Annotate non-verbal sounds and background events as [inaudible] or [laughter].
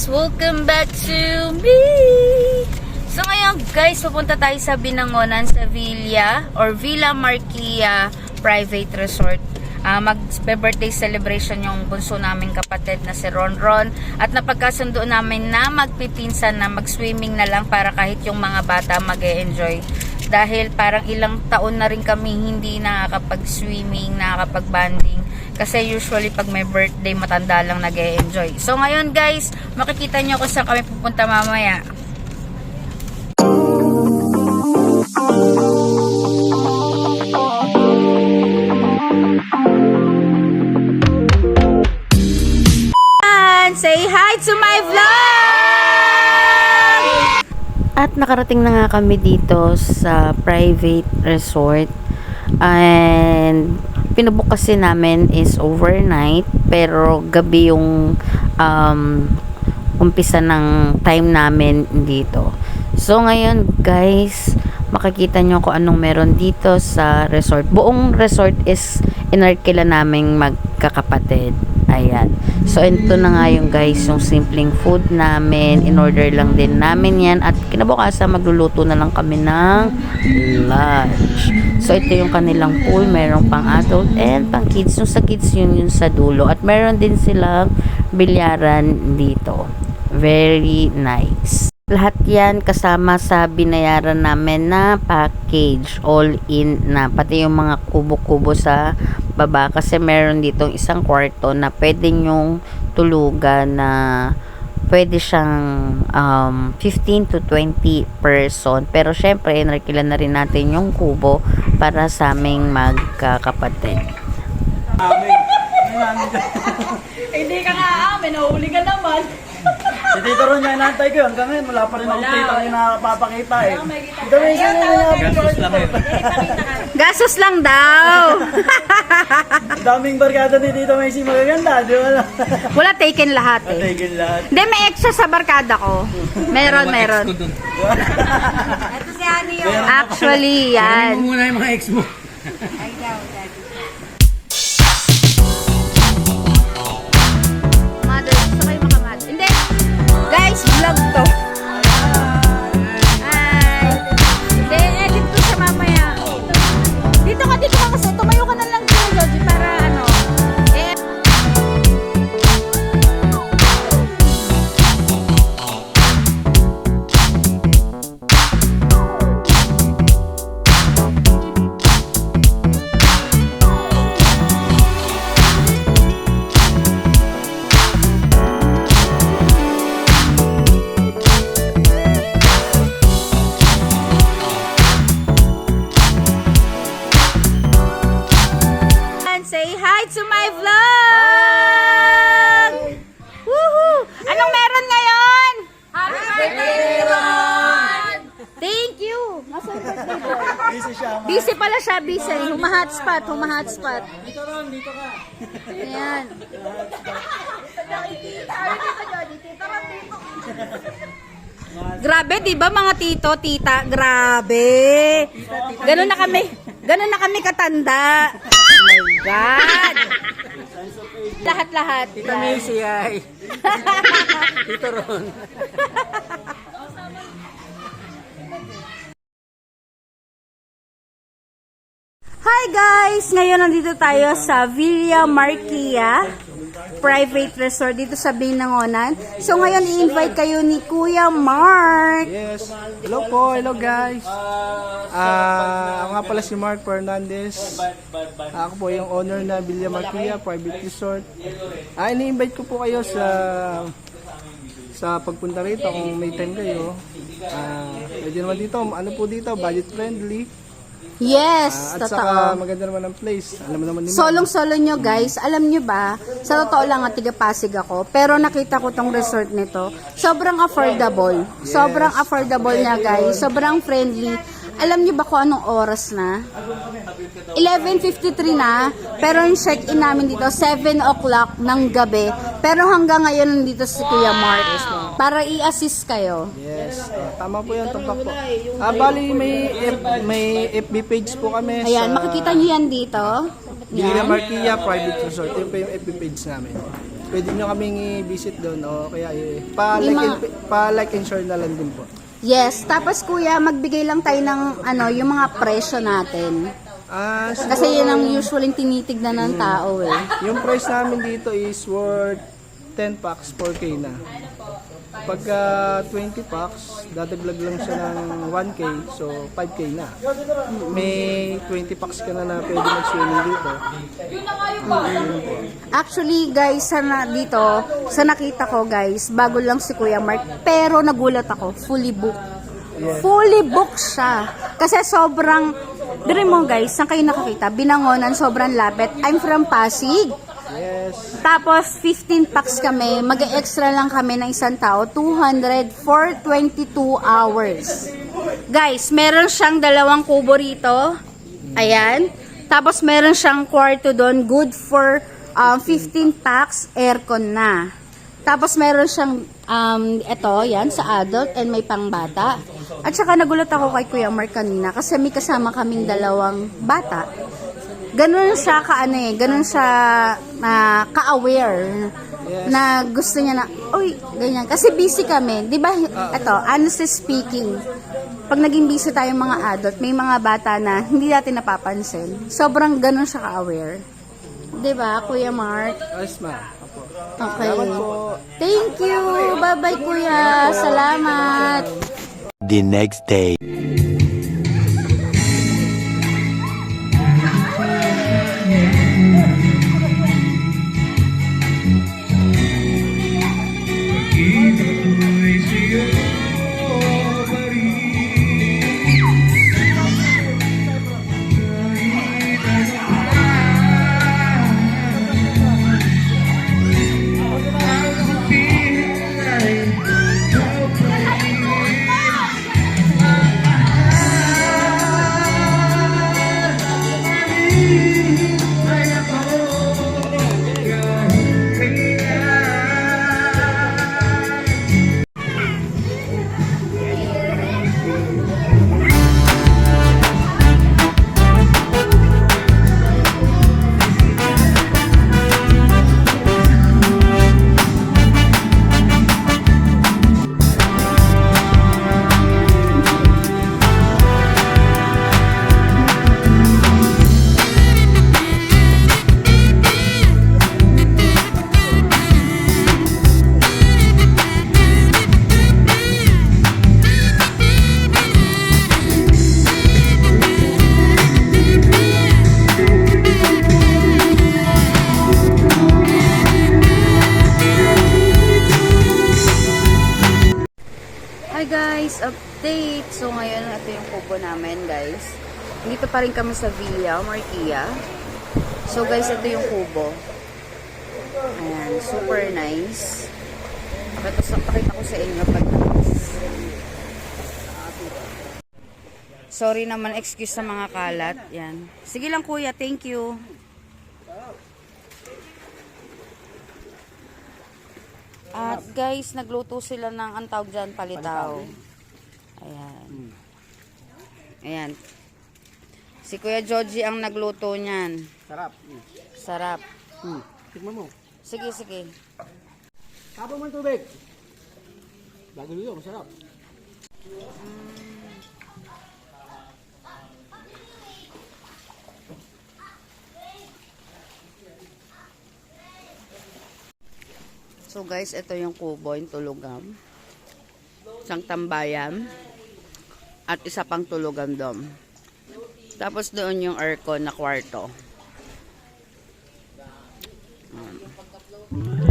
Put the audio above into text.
guys! Welcome back to me! So ngayon guys, pupunta tayo sa Binangonan sa Villa or Villa Marquia Private Resort. Ah, mag-birthday celebration yung bunso naming kapatid na si Ronron at napagkasundo namin na magpipinsan na mag-swimming na lang para kahit yung mga bata mag enjoy dahil parang ilang taon na rin kami hindi nakakapag-swimming, nakakapag-banding kasi usually pag may birthday matanda lang nag enjoy So ngayon guys, makikita nyo kung saan kami pupunta mamaya. And say hi to my vlog! At nakarating na nga kami dito sa private resort. And pinubook kasi namin is overnight. Pero gabi yung um, umpisa ng time namin dito. So ngayon guys, makikita nyo kung anong meron dito sa resort. Buong resort is inarkila naming magkakapatid. Ayan. So, ito na nga yung guys, yung simpleng food namin. In-order lang din namin yan. At kinabukasan, magluluto na lang kami ng lunch. So, ito yung kanilang pool. Merong pang adult and pang kids. Yung sa kids, yun yung sa dulo. At meron din silang bilyaran dito. Very nice. Lahat yan kasama sa binayaran namin na package. All in na. Pati yung mga kubo-kubo sa baba. Kasi meron dito isang kwarto na pwede nyong tulugan na pwede siyang um, 15 to 20 person. Pero syempre, narkila na rin natin yung kubo para sa aming magkakapatid. [laughs] Hindi ka nga amin, nahuli ka naman. Si Tito Ron yung inaantay ko hanggang ngayon. Wala pa rin akong tita kayo nakapapakita eh. Ito may isa na Gasos lang daw! [laughs] Daming barkada ni Tito Messi magaganda. Di ba? [laughs] Wala taken lahat eh. Tigil lahat. Hindi, may extra sa barkada ko. Meron, meron. Ito si Ani yun. Actually, yan. muna yung mga ex mo. Mother, Guys, vlog to. Busy siya. Busy pala siya, busy. Humahotspot, humahotspot. Tito Ron, dito ka. Ayan. Grabe, 'di ba mga tito, tita? Grabe. Ganun na kami. Ganun na kami katanda. Oh my god. Lahat-lahat. Tito Messi ay. [laughs] Tito Ron. Hi guys! Ngayon nandito tayo sa Villa Marquia Private Resort dito sa Binangonan. So ngayon i-invite kayo ni Kuya Mark. Yes. Hello po. Hello guys. Ah, ako nga pala si Mark Fernandez. Ako po yung owner na Villa Marquia Private Resort. Ah, ini-invite ko po kayo sa sa pagpunta rito kung may time kayo. Ah, pwede naman dito. Ano po dito? Budget friendly. Yes, Ah, at saka totoo. maganda naman ang place. Alam naman ni Ma'am. Solong-solo nyo guys, alam nyo ba, sa totoo lang at tiga Pasig ako, pero nakita ko tong resort nito, sobrang affordable. Sobrang affordable niya guys, sobrang friendly. Alam nyo ba kung anong oras na? 11.53 na, pero yung check-in namin dito, 7 o'clock ng gabi. Pero hanggang ngayon nandito si Kuya Mark para i-assist kayo. Yes. Ah, tama po yan. Tumpak po. Ah, bali may, F, may FB page po kami. Ayan, sa, makikita nyo yan dito. Villa Yan. Marquia Private Resort. Yun po yung FB page namin. Pwede nyo kaming i-visit doon o kaya eh, pa-like and, pa-like and share na lang din po. Yes, tapos kuya, magbigay lang tayo ng ano, yung mga presyo natin. Ah, siguro- Kasi yun ang usually tinitignan ng tao eh. Yung price namin dito is worth 10 packs 4K na. Pagka 20 packs, dadaglag lang siya ng 1K, so 5K na. May 20 packs ka na na pwede mag-swimming dito. Actually, guys, sa na, dito, sa nakita ko, guys, bago lang si Kuya Mark, pero nagulat ako, fully booked. Fully booked siya. Kasi sobrang, dire mo guys, saan kayo nakakita? Binangonan, sobrang lapit. I'm from Pasig. Yes. Tapos, 15 packs kami. Mag-extra lang kami ng isang tao. 200 for 22 hours. Guys, meron siyang dalawang kubo rito. Ayan. Tapos, meron siyang kwarto doon. Good for um, 15 packs. Aircon na. Tapos, meron siyang, um, ito, yan, sa adult and may pangbata. At saka, nagulat ako kay Kuya Mark kanina kasi may kasama kaming dalawang bata ganun siya ka ano eh, ganun siya na ka-aware na gusto niya na, uy, ganyan. Kasi busy kami. Di ba, ito, honestly speaking, pag naging busy tayong mga adult, may mga bata na hindi natin napapansin. Sobrang ganun siya ka-aware. Di ba, Kuya Mark? Ayos ma. Opo. Okay. Thank you. Bye-bye, Kuya. Salamat. The next day. Kubo namin guys. Dito pa rin kami sa Villa Marquia. So guys, ito yung kubo. Ayan, super nice. Tapos napakita ko sa inyo pag Sorry naman, excuse sa mga kalat. Yan. Sige lang kuya, thank you. At guys, nagluto sila ng ang tawag dyan, palitaw. Ayan. Ayan. Si Kuya Joji ang nagluto niyan. Sarap. Sarap. Hmm. Tignan mo. Sige, sige. Tapos mo tubig. Bago dito, masarap. So guys, ito yung kubo, yung tulugan. Isang tambayan. At isa pang tulugan doon. Tapos doon yung aircon na kwarto. Ayan.